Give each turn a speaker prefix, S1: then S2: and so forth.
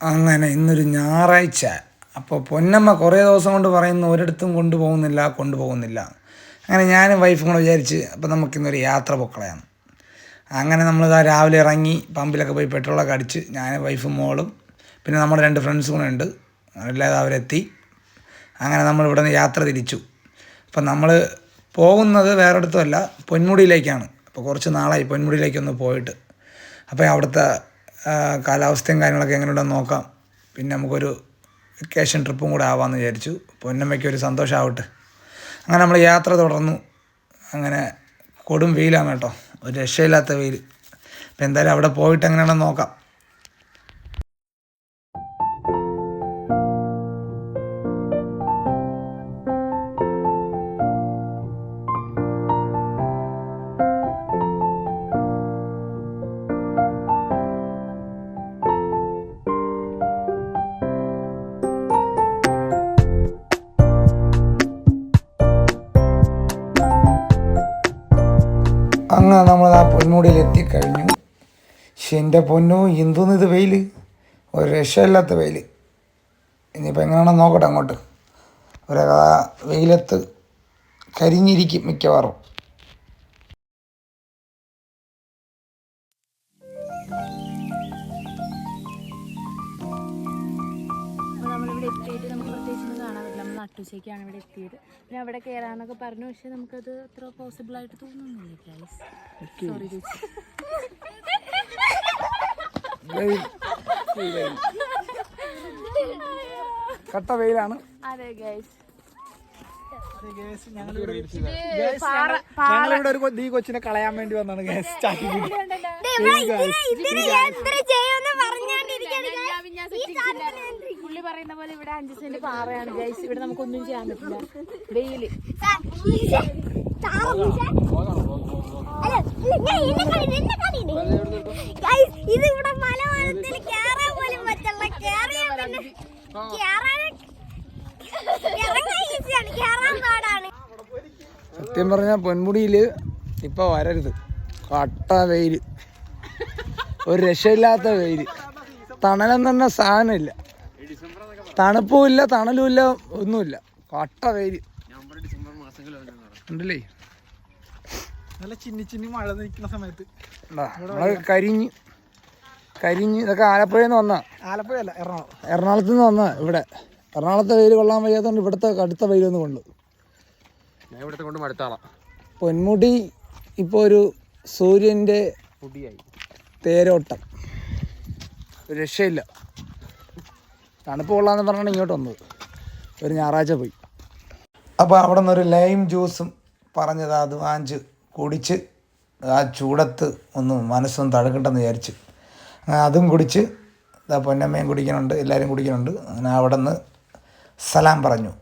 S1: അങ്ങനെ ഇന്നൊരു ഞായറാഴ്ച. അപ്പോൾ പൊന്നമ്മ കുറേ ദിവസം കൊണ്ട് പറയുന്നു ഒരിടത്തും കൊണ്ടുപോകുന്നില്ല കൊണ്ടുപോകുന്നില്ല. അങ്ങനെ ഞാനും വൈഫും കൂടെ വിചാരിച്ച് അപ്പോൾ നമുക്കിന്നൊരു യാത്ര പൊക്കളയാണ് അങ്ങനെ നമ്മൾ നമ്മളിതാ രാവിലെ ഇറങ്ങി പമ്പിലൊക്കെ പോയി പെട്രോളൊക്കെ അടിച്ച് ഞാൻ വൈഫും മോളും പിന്നെ നമ്മുടെ രണ്ട് ഫ്രണ്ട്സും കൂടെ ഉണ്ട്. അല്ലാതെ അവരെത്തി. അങ്ങനെ നമ്മൾ ഇവിടെ നിന്ന് യാത്ര തിരിച്ചു. അപ്പം നമ്മൾ പോകുന്നത് വേറൊരിടത്തുമല്ല പൊന്മുടിയിലേക്കാണ്. അപ്പോൾ കുറച്ച് നാളായി പൊന്മുടിയിലേക്കൊന്ന് പോയിട്ട്. അപ്പോൾ അവിടുത്തെ കാലാവസ്ഥയും കാര്യങ്ങളൊക്കെ എങ്ങനെയുണ്ടെന്ന് നോക്കാം. പിന്നെ നമുക്കൊരു വെക്കേഷൻ ട്രിപ്പും കൂടെ ആവാമെന്ന് വിചാരിച്ചു. പൊന്നമ്മയ്ക്ക് ഒരു സന്തോഷമാവട്ടെ അങ്ങനെ നമ്മൾ യാത്ര തുടർന്നു. അങ്ങനെ കൊടും വെയിലാണ് കേട്ടോ. ഒരു രക്ഷയില്ലാത്ത വെയിൽ. അപ്പോൾ എന്തായാലും അവിടെ പോയിട്ട് എങ്ങനെയാണെന്ന് നോക്കാം. അങ്ങനെ നമ്മൾ ആ പൊന്മുടിയിൽ എത്തിക്കഴിഞ്ഞു. പക്ഷെ എന്റെ പൊന്നു എന്തോന്ന് ഇത് വെയിൽ ഒരു രക്ഷയില്ലാത്ത വെയിൽ ഇനിയിപ്പോൾ എങ്ങനെയാണെന്ന് നോക്കട്ടെ അങ്ങോട്ട്. ഒരു വെയിലത്ത് കരിഞ്ഞിരിക്കും മിക്കവാറും.
S2: നട്ടുച്ചയ്ക്കാണ് ഇവിടെ എത്തിയത്. പിന്നെ അവിടെ കയറാന്നൊക്കെ പറഞ്ഞു. പക്ഷെ നമുക്കത് അത്ര പോസിബിൾ ആയിട്ട് തോന്നുന്നില്ല ഗൈസ് സോറി ചേച്ചി
S1: കട്ട വെയിലാണ്.
S2: അതെ ഗൈസ്
S3: ഞങ്ങളിവിടെ ഒരു ഈ കൊച്ചിനെ കളയാൻ വേണ്ടി വന്നാണ്
S2: പറയുന്ന പോലെ ഇവിടെ അഞ്ച് സെന്റ് പാറയാണ് ഗൈസ് ഇവിടെ നമുക്ക് നമുക്കൊന്നും ചെയ്യാൻ പറ്റില്ല. വെയിൽ.
S4: ഇത് ഇവിടെ മലവാരത്തിൽ കേറാൻ പോലും പറ്റില്ല കേറിയാ പിന്നെ കേറാൻ ഇറങ്ങാൻ ഈസിയാണ് കേറാൻ പാടാണ്
S1: സത്യം പറഞ്ഞാൽ പൊന്മുടിയിൽ ഇപ്പൊ വരരുത്. കട്ട വെയിൽ ഒരു രക്ഷയില്ലാത്ത വെയിൽ തണലെന്ന് പറഞ്ഞ സാധനമില്ല. തണുപ്പുമില്ല ഇല്ല ഒന്നുമില്ല. കട്ട വെയിൽ ഉണ്ടല്ലേ?
S3: നല്ല ചിന്നി ചിന്നി മഴ നിൽക്കുന്ന സമയത്ത്.
S1: കരിഞ്ഞ് കരിഞ്ഞ് ഇതൊക്കെ ആലപ്പുഴയിൽ നിന്ന് വന്നാ.
S3: ആലപ്പുഴ അല്ല എറണാകുളം.
S1: എറണാകുളത്ത് നിന്ന് വന്നാ ഇവിടെ. എറണാകുളത്തെ വെയിൽ കൊള്ളാൻ വയ്യാത്തതുകൊണ്ട് ഇവിടുത്തെ കടുത്ത വെയിലൊന്നും കൊള്ളു.
S5: ഞാൻ ഇവിടുത്തെ കൊണ്ട് മടുത്താളാം.
S1: പൊന്മുടി ഇപ്പോൾ ഒരു സൂര്യന്റെ
S5: പൊടിയായി.
S1: തേരോട്ടം. രക്ഷയില്ല. തണുപ്പ് കൊള്ളാന്ന് പറഞ്ഞാണ് ഇങ്ങോട്ട് വന്നത്. ഒരു ഞായറാഴ്ച പോയി. അപ്പോൾ അവിടെ നിന്ന് ഒരു ലൈം ജ്യൂസും പറഞ്ഞത് അത് വാങ്ങിച്ച് കുടിച്ച് ആ ചൂടത്ത് ഒന്ന് മനസ്സൊന്ന് തടുക്കട്ടെന്ന് വിചാരിച്ച്. അതും കുടിച്ച് ഇതാ പൊന്നമ്മയും കുടിക്കുന്നുണ്ട് എല്ലാവരും കുടിക്കുന്നുണ്ട് അങ്ങനെ അവിടെ നിന്ന് സലാം പറഞ്ഞു.